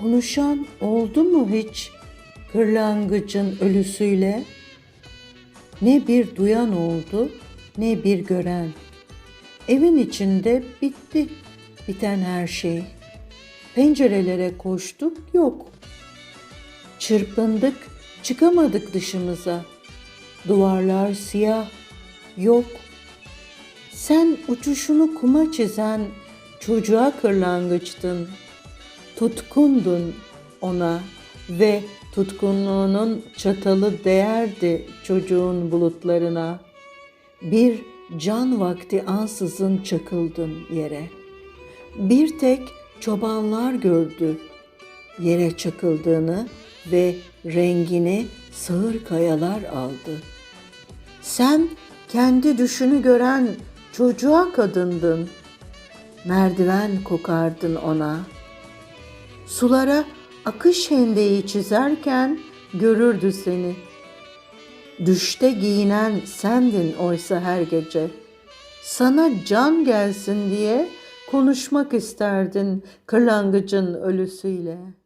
Konuşan oldu mu hiç kırlangıcın ölüsüyle? Ne bir duyan oldu, ne bir gören. Evin içinde bitti, biten her şey. Pencerelere koştuk, yok. Çırpındık, çıkamadık dışımıza. Duvarlar siyah, yok. Sen uçuşunu kuma çizen çocuğa kırlangıçtın. Tutkundun ona ve tutkunluğunun çatalı değerdi çocuğun bulutlarına. Bir can vakti ansızın çakıldın yere. Bir tek çobanlar gördü yere çakıldığını ve rengini sığır kayalar aldı. Sen kendi düşünü gören çocuğa kadındın. Merdiven kokardın ona. Sulara akış hendeyi çizerken görürdü seni. Düşte giyinen sendin oysa her gece. Sana can gelsin diye konuşmak isterdin kırlangıcın ölüsüyle.''